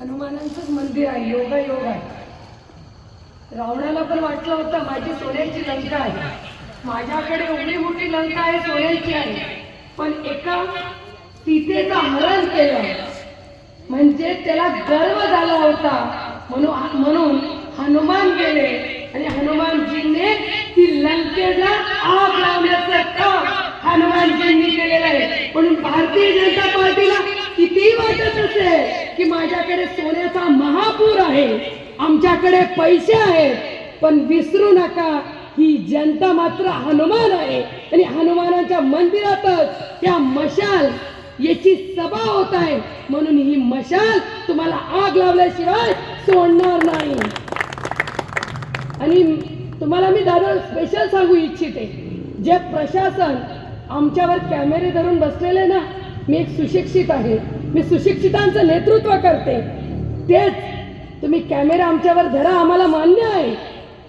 हनुमानांचंच मंदिर आहे योगा योग आहे. रावणाला पण वाटलं होतं माझी सोन्याची लंका आहे. माझ्याकडे एवढी मोठी लंका आहे सोन्याची आहे. पण एका सीतेचं हरण केलं. म्हणजे त्याला गर्व झाला होता. म्हणून म्हणून हनुमान गेले आणि हनुमानजींनी ती लंकेला आग लावण्याचं काम हनुमानजींनी केलेलं आहे. म्हणून भारतीय जनता पार्टीला किती वाटत असेल की माझ्याकडे सोन्याचा महापूर आहे आमच्याकडे पैसे आहेत पण विसरू नका ही जनता मात्र हनुमान आहे. आणि हनुमानाच्या मंदिरातच त्या मशाल याची सभा होत आहे. म्हणून ही मशाल तुम्हाला आग लावल्याशिवाय सोडणार नाही. आणि तुम्हाला मी दादा स्पेशल सांगू इच्छिते जे प्रशासन आमच्यावर कॅमेरे धरून बसलेले ना मी एक सुशिक्षित आहे. मी सुशिक्षितांचं नेतृत्व करते. तेच तुम्ही कॅमेरा आमच्यावर धरा आम्हाला मान्य आहे.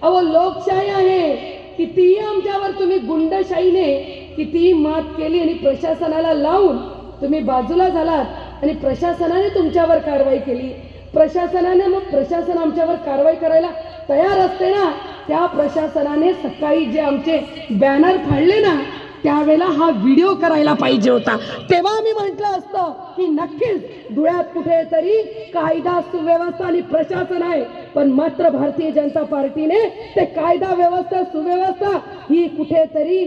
अहो लोकशाही आहे. कितीही आमच्यावर तुम्ही गुंडशाहीने कितीही मात केली आणि प्रशासनाला लावून तुम्ही बाजूला झालात आणि प्रशासनाने तुमच्यावर कारवाई केली. प्रशासनाने मग प्रशासन आमच्यावर कारवाई करायला तयार असते ना त्या प्रशासनाने सकाळी जे आमचे बॅनर फाडले ना त्यावेळेला हा व्हिडिओ करायला पाहिजे होता. तेव्हा मी म्हटलं असतं की नक्कीच धुळ्यात कुठेतरी कायदा सुव्यवस्था आणि प्रशासन आहे. पण मात्र भारतीय जनता पार्टीने ते कायदा व्यवस्था सुव्यवस्था ही कुठेतरी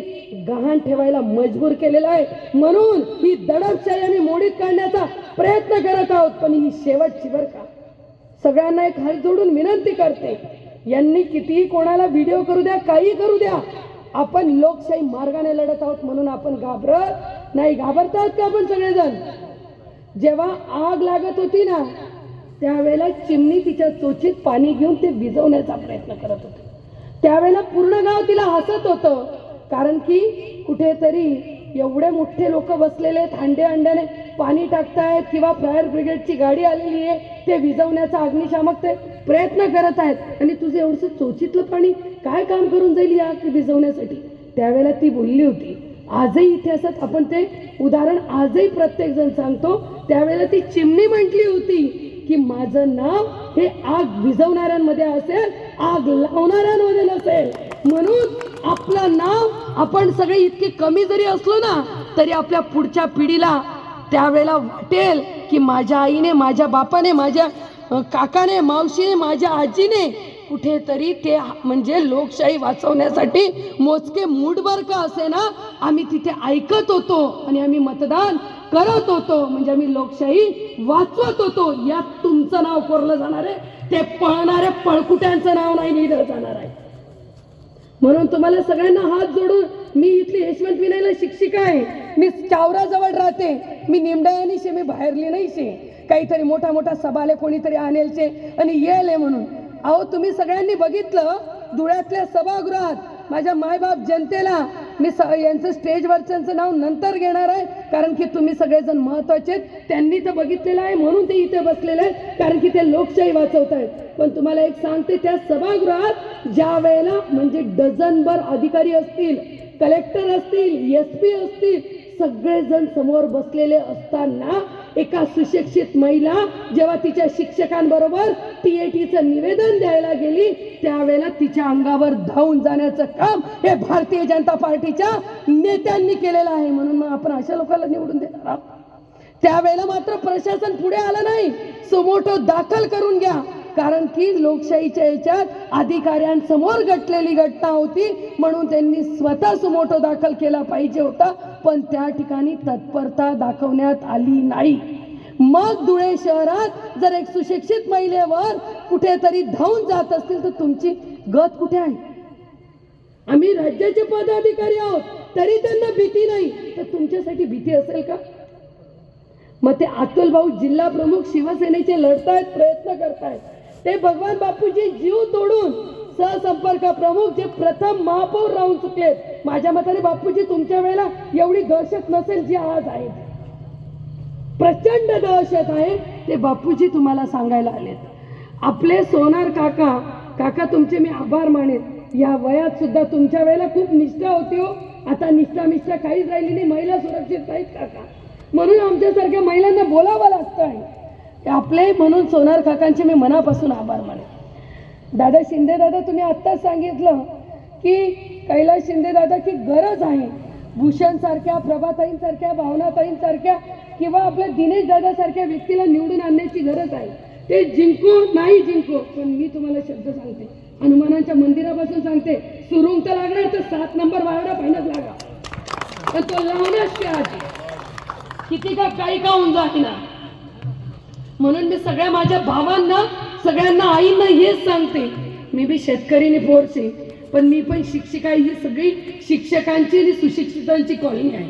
गहाण ठेवायला मजबूर केलेला आहे. म्हणून ही दडपशाही मोडीत काढण्याचा प्रयत्न करत आहोत. पण ही शेवटची बरं का. सगळ्यांना एक हात जोडून विनंती करते. यांनी कितीही कोणाला व्हिडिओ करू द्या काही करू द्या आपण लोकशाही मार्गाने लढत आहोत म्हणून आपण घाबरत नाही. घाबरतात का आपण सगळेजण? जेव्हा आग लागत होती ना त्यावेळेला चिमणी तिच्या चोचीत पाणी घेऊन ते विझवण्याचा प्रयत्न करत होते. त्यावेळेला पूर्ण गाव तिला हसत होतं कारण की कुठेतरी एवढे मोठे लोक बसलेले आहेत हंडे अंड्याने पाणी टाकतायत किंवा फायर ब्रिगेडची गाडी आलेली आहे. ते विझवण्याचा अग्निशामक ते प्रयत्न करत आहेत. आणि तुझं एवढंसं चोचीतलं पाणी काय काम करून जाईल या विजवण्यासाठी त्यावेळेला ती बोलली होती. आजही इतिहासात आपण ते उदाहरण आजही प्रत्येक जण सांगतो. त्यावेळेला ती चिमणी म्हटली होती की माझं नाव हे आग विझवणाऱ्यांमध्ये असेल आग लावणाऱ्यांमध्ये नसेल. म्हणून आपलं नाव आपण सगळे इतके कमी जरी असलो ना तरी आपल्या पुढच्या पिढीला त्यावेळेला वाटेल की माझ्या आईने माझ्या बापाने माझ्या काकाने मावशीने माझ्या आजीने कुठेतरी ते म्हणजे लोकशाही वाचवण्यासाठी मोजके मूठभर का असे ना आम्ही तिथे ऐकत होतो आणि आम्ही मतदान करत होतो. म्हणजे आम्ही लोकशाही वाचवत होतो. यात तुमचं नाव कोरलं जाणार आहे. ते पळणाऱ्या पळकुट्यांचं नाव नाही लिहिलं जाणार आहे. म्हणून तुम्हाला सगळ्यांना हात जोडून मी इथली यशवंत विनयला शिक्षिका आहे. मी चावराजवळ राहते. मी निमडायानीशे मी बाहेरली नाही शे काहीतरी मोठा मोठा सभाले कोणीतरी आणेलचे आणि येले म्हणून. अहो तुम्ही सगळ्यांनी बघितलं? धुळ्यातल्या सभागृहात माझ्या मायबाप जनतेला मी स यांचं स्टेजवरच्यांचं नाव नंतर घेणार आहे. कारण की तुम्ही सगळेजण महत्त्वाचे आहेत. त्यांनी तर बघितलेलं आहे. म्हणून ते इथे बसलेले आहेत. कारण की ते लोकशाही वाचवत आहेत पण तुम्हाला एक सांगते त्या सभागृहात ज्या वेळेला म्हणजे डझनभर अधिकारी असतील कलेक्टर असतील एस पी असतील सगळेजण समोर बसलेले असताना एका सुशिक्षित महिला जेव्हा तिच्या शिक्षकांबरोबर टीएटीचं निवेदन द्यायला गेली त्यावेळेला तिच्या अंगावर धावून जाण्याचं काम हे भारतीय जनता पार्टीच्या नेत्यांनी केलेलं आहे. म्हणून मग आपण अशा लोकांना निवडून देणार आहोत. त्यावेळेला मात्र प्रशासन पुढे आलं नाही. सुमोटो दाखल करून घ्या. कारण की लोकशाहीच्या याच्यात अधिकाऱ्यांसमोर घटलेली घटना होती म्हणून त्यांनी स्वतः सुमोटो दाखल केला पाहिजे होता पण त्या ठिकाणी तत्परता दाखवण्यात आली नाही. मग धुळे शहरात जर एक सुशिक्षित महिलेवर कुठेतरी धावून जात असतील तर तुमची गत कुठे आहे? आम्ही राज्याचे पदाधिकारी आहोत तरी त्यांना भीती नाही. तर तुमच्यासाठी भीती असेल का? मग ते अतुल भाऊ जिल्हा प्रमुख शिवसेनेचे लढतायत प्रयत्न करतायत. ते भगवान बापूजी जीव तोडून सहसंपर्क प्रमुख जे प्रथम महापौर राहून चुकलेत माझ्या मताने बापूजी तुमच्या वेळेला एवढी दहशत नसेल जी आज आहे. प्रचंड दहशत आहे ते बापूजी तुम्हाला सांगायला आलेत. आपले सोनार काका काका तुमचे मी आभार मानेन. या वयात सुद्धा तुमच्या वेळेला खूप निष्ठा होती हो. आता निष्ठा मिष्ठा काहीच राहिली नाही. महिला सुरक्षित नाहीत काका. म्हणून आमच्यासारख्या महिलांना बोलावं लागतं आहे. आपले म्हणून सोनार काकांचे मी मनापासून आभार माने दादा शिंदे दादा तुम्ही आत्ताच सांगितलं की कैलास शिंदे दादा की गरज आहे. भूषणसारख्या प्रभाताईंसारख्या भावनाताईंसारख्या किंवा आपल्या दिनेश दादासारख्या व्यक्तीला निवडून आणण्याची गरज आहे. ते जिंकू नाही जिंकू पण मी तुम्हाला शब्द सांगते. हनुमानाच्या मंदिरापासून सांगते सुरुंग तर लागणार तर सात नंबर वाढा पहिलाच लागा. पण तो लावण्याच किती का काही का होऊन ना? म्हणून मी सगळ्या माझ्या भावांना सगळ्यांना आईंना हेच सांगते. मी बी शेतकरीने पोरचे पण मी पण शिक्षिका ही सगळी शिक्षकांची आणि सुशिक्षितांची कॉलनी आहे.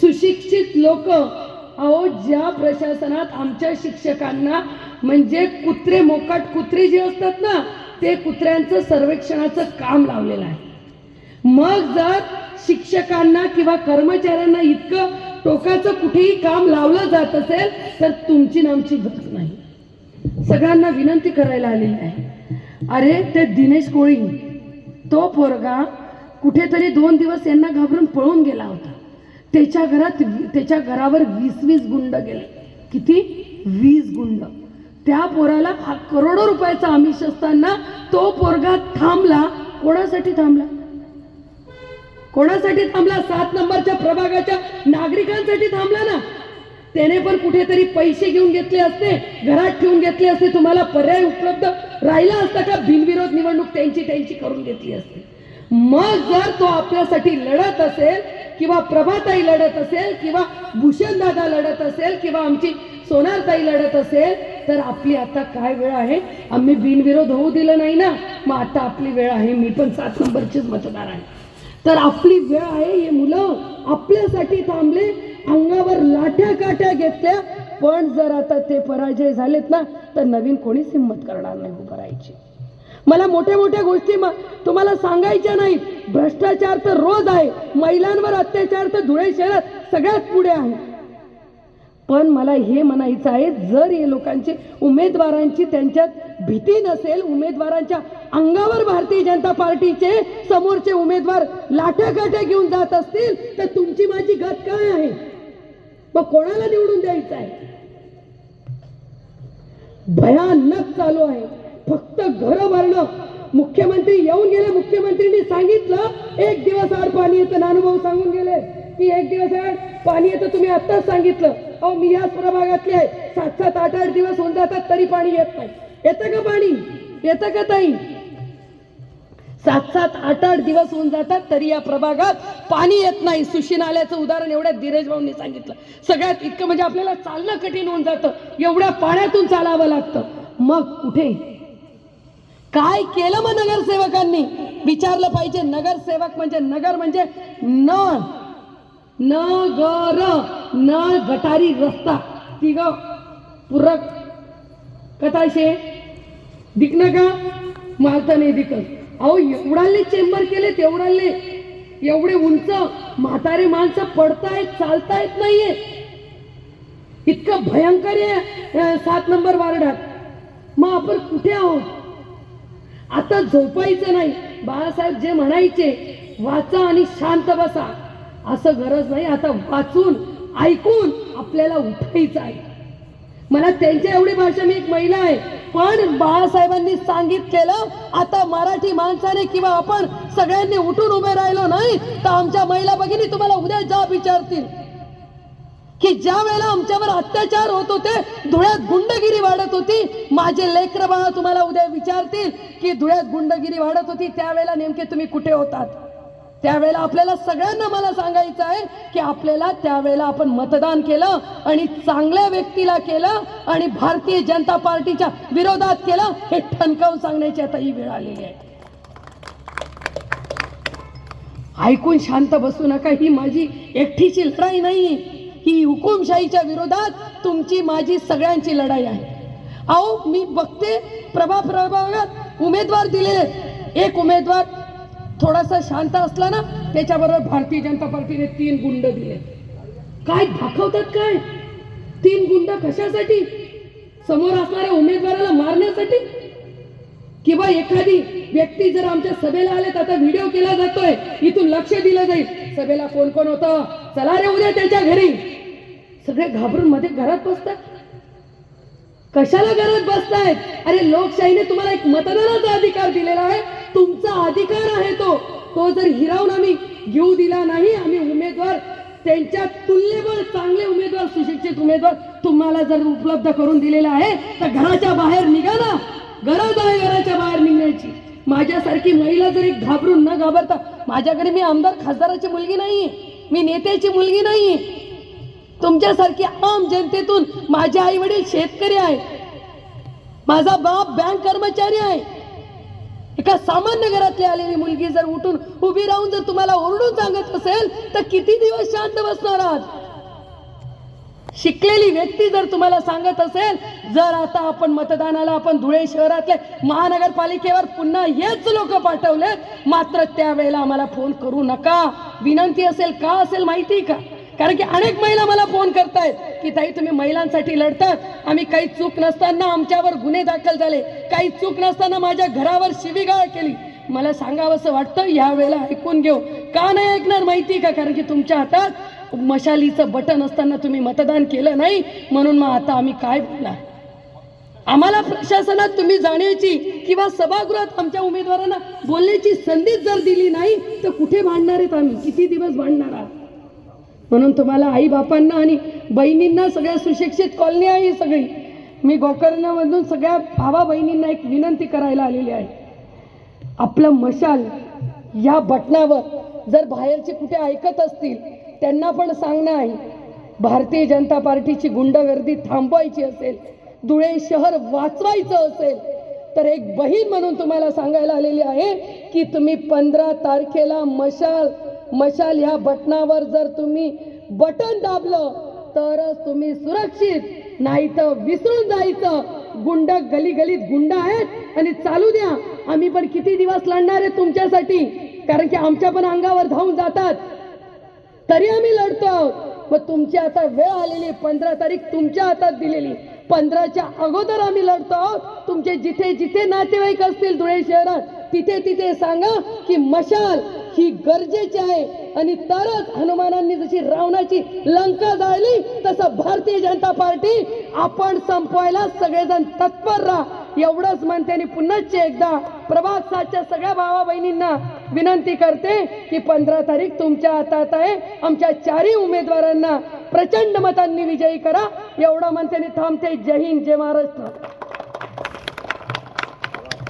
सुशिक्षित लोक अहो ज्या प्रशासनात आमच्या शिक्षकांना म्हणजे कुत्रे मोकाट कुत्रे जे असतात ना ते कुत्र्यांचं सर्वेक्षणाचं काम लावलेलं आहे. मग जर शिक्षकांना किंवा कर्मचाऱ्यांना इतकं टोकाचं कुठेही काम लावलं जात असेल तर तुमची नामची गरज नाही. सगळ्यांना विनंती करायला आलेली आहे. अरे ते दिनेश कोळी तो पोरगा कुठेतरी दोन दिवस यांना घाबरून पळून गेला होता. त्याच्या घरात त्याच्या घरावर वीस वीस गुंड गेले. किती? वीस गुंड. त्या पोराला हा करोडो रुपयाचा आमिष असताना तो पोरगा थांबला. कोणासाठी थांबला? कोणासाठी थांबला? सात नंबरच्या प्रभागाच्या नागरिकांसाठी थांबला ना? त्याने पण कुठेतरी पैसे घेऊन घेतले असते घरात ठेवून घेतले असते तुम्हाला पर्याय उपलब्ध राहिला असता का? बिनविरोध निवडणूक त्यांची त्यांची करून घेतली असते. मग जर तो आपल्यासाठी लढत असेल किंवा प्रभाताई लढत असेल किंवा भूषणदादा लढत असेल किंवा आमची सोनारताई लढत असेल तर आपली आता काय वेळ आहे? आम्ही बिनविरोध होऊ दिलं नाही ना? मग आता आपली वेळ आहे. मी पण सात नंबरचीच मतदार आहे. तर आपली वेळ आहे हे मुलं आपल्यासाठी थांबले अंगावर लाठ्या काठ्या घेतल्या. पण जर आता ते पराजय झालेत ना तर नवीन कोणीच हिंमत करणार नाही उभं राहायची. मला मोठ्या मोठ्या गोष्टी तुम्हाला सांगायच्या नाहीत भ्रष्टाचार तर रोज आहे. महिलांवर अत्याचार तर धुळे शहरात सगळ्यात पुढे आहे. पण मला हे म्हणायचं आहे जर हे लोकांची उमेदवारांची त्यांच्यात भीती नसेल उमेदवारांच्या अंगावर भारतीय जनता पार्टीचे समोरचे उमेदवार लाठ्याकाठ्या घेऊन जात असतील तर तुमची माझी गत काय आहे? मग कोणाला निवडून द्यायचं आहे? भयानक चालू आहे. फक्त घर भरणं. मुख्यमंत्री येऊन गेले मुख्यमंत्रींनी सांगितलं एक दिवस आड पाणी येतं अनुभव सांगून गेले. की एक दिवस आहे. पाणी येतं तुम्ही आत्ताच सांगितलं. अहो मी याच प्रभागातले आहे. सात सात आठ आठ दिवस होऊन जातात तरी पाणी येत नाही. येतं का पाणी? येतं का ताई? सात सात आठ आठ दिवस होऊन जातात तरी या प्रभागात पाणी येत नाही. सुशी नाल्याचं उदाहरण एवढ्या धीरज भाऊंनी सांगितलं. सगळ्यात इतकं म्हणजे आपल्याला चालणं कठीण होऊन जातं. एवढ्या पाण्यातून चालावं लागतं. मग कुठे? काय केलं मग नगरसेवकांनी? विचारलं पाहिजे. नगरसेवक म्हणजे नगर म्हणजे न न ग र न गटारी रस्ता. तिघ पूरक. कथाशे. दिकणं का? मारता नाही दिकल अहो एवढाले चेंबर केले तेवढाले एवढे उंच म्हातारे माणसं पडतायत चालतायत नाहीये. इतकं भयंकर आहे सात नंबर वार्डात. मग आपण कुठे आहोत? आता झोपायचं नाही. बाळासाहेब जे म्हणायचे वाचा आणि शांत बसा. असं गरज नाही. आता वाचून ऐकून आपल्याला उठायचं आहे. मला त्यांच्या एवढी भाषा मी एक महिला आहे. पण बाळासाहेबांनी सांगितलेलं आता मराठी माणसाने किंवा आपण सगळ्यांनी उठून उभे राहिलो नाही तर आमच्या महिला भगिनी तुम्हाला उद्या जा विचारतील. की ज्या वेळेला आमच्यावर अत्याचार होत होते धुळ्यात गुंडगिरी वाढत होती माझे लेकर बाळा तुम्हाला उद्या विचारतील की धुळ्यात गुंडगिरी वाढत होती त्यावेळेला नेमके तुम्ही कुठे होतात? त्यावेळेला आपल्याला सगळ्यांना मला सांगायचं आहे की आपल्याला त्यावेळेला आपण मतदान केलं आणि चांगल्या व्यक्तीला केलं आणि भारतीय जनता पार्टीच्या विरोधात केलं हे ठणकावून सांगण्याची आता ही वेळ आलेली आहे. ऐकून शांत बसू नका ही माझी एकटीची लढाई नाही ही हुकुमशाहीच्या विरोधात तुमची माझी सगळ्यांची लढाई आहे. अहो मी बघते प्रभा प्रभागात उमेदवार दिलेले एक उमेदवार थोडासा शांत असला ना त्याच्याबरोबर भारतीय जनता पार्टीने तीन गुंड दिले. काय दाखवतात काय? तीन गुंड कशासाठी? समोर असणाऱ्या उमेदवाराला मारण्यासाठी? किंवा एखादी व्यक्ती जर आमच्या सभेला आले तर आता व्हिडिओ केला जातोय इथून लक्ष दिलं जाईल. सभेला कोण कोण होतं? चला रे उद्या त्याच्या घरी. सगळे घाबरून मध्ये घरात बसतात. कशाला घरात बसतायत? अरे लोकशाहीने तुम्हाला एक मतदानाचा अधिकार दिलेला आहे. तुमचा अधिकार आहे तो. तो जर हिरावून आम्ही घेऊ दिला नाही आम्ही उमेदवार त्यांच्या तुल्यबळ चांगले उमेदवार सुशिक्षित उमेदवार तुम्हाला जर उपलब्ध करून दिलेला आहे तर घराच्या बाहेर निघा ना. गरज आहे घराच्या बाहेर निघण्याची. माझ्यासारखी महिला जरी घाबरून न घाबरता माझ्याकडे मी आमदार खासदाराची मुलगी नाही मी नेत्याची मुलगी नाही. तुमच्यासारखी आम जनतेतून माझे आई वडील शेतकरी आहे. माझा बाप बँक कर्मचारी आहे. एका सामान्य घरातली आलेली मुलगी जर उठून उभी राहून जर तुम्हाला ओरडून सांगत असेल तर किती दिवस शांत बसणार आहात? शिकलेली व्यक्ती जर तुम्हाला सांगत असेल जर आता आपण मतदानाला आपण धुळे शहरातले महानगरपालिकेवर पुन्हा हेच लोक पाठवलेत मात्र त्यावेळेला आम्हाला फोन करू नका. विनंती असेल का असेल माहिती का? कारण की अनेक महिला मला फोन करतायत की ताई तुम्ही महिलांसाठी लढतात. आम्ही काही चूक नसताना आमच्यावर गुन्हे दाखल झाले. काही चूक नसताना माझ्या घरावर शिवीगाळ केली. मला सांगावंसं वाटतं यावेळेला ऐकून घेऊ. का नाही ऐकणार माहिती का? कारण की तुमच्या हातात मशालीचं बटन असताना तुम्ही मतदान केलं नाही. म्हणून मग आता आम्ही काय बोलणार? आम्हाला प्रशासनात तुम्ही जाण्याची किंवा सभागृहात आमच्या उमेदवारांना बोलण्याची संधीच जर दिली नाही तर कुठे भांडणार आहेत आम्ही? किती दिवस भांडणार आहात? म्हणून तुम्हाला आई बापांना आणि बहिणींना सगळ्या सुशिक्षित कॉलनी आहे ही सगळी. मी गोकर्णामधून सगळ्या भावा बहिणींना एक विनंती करायला आलेली आहे. आपलं मशाल या बटणावर जर बाहेरचे कुठे ऐकत असतील त्यांना पण सांगणं आहे. भारतीय जनता पार्टीची गुंडगर्दी थांबवायची असेल धुळे शहर वाचवायचं असेल तर एक बहीण म्हणून तुम्हाला सांगायला आलेली आहे की तुम्ही पंधरा तारखेला मशाल मशाल ह्या बटनावर जर तुम्ही बटन दाबलं तरच तुम्ही सुरक्षित नाही तर विसरून जायचं. गुंड गली गलीत गुंड आहेत आणि चालू द्या. आम्ही पण किती दिवस लढणार आहे तुमच्यासाठी? कारण की आमच्या पण अंगावर धावून जातात. तरी आम्ही लढतो. आहोत मग तुमची आता वेळ आलेली पंधरा तारीख तुमच्या हातात दिलेली पंधराच्या अगोदर आम्ही लढतो आहोत. तुमचे जिथे जिथे नातेवाईक असतील धुळे शहरात तिथे तिथे सांगा की मशाल ही गरजेची आहे. आणि तरच हनुमानांनी जशी रावणाची लंका जाळली तसं भारतीय जनता पार्टी आपण संपवायला सगळेजण तत्पर राहा. एवढंच म्हणते आणि पुन्हाच एकदा प्रवासाच्या सातच्या सगळ्या भावा बहिणींना विनंती करते की पंधरा तारीख तुमच्या हातात आहे. आमच्या चारही उमेदवारांना प्रचंड मतांनी विजयी करा. एवढं म्हणते आणि थांबते. जय हिंद जय महाराष्ट्र.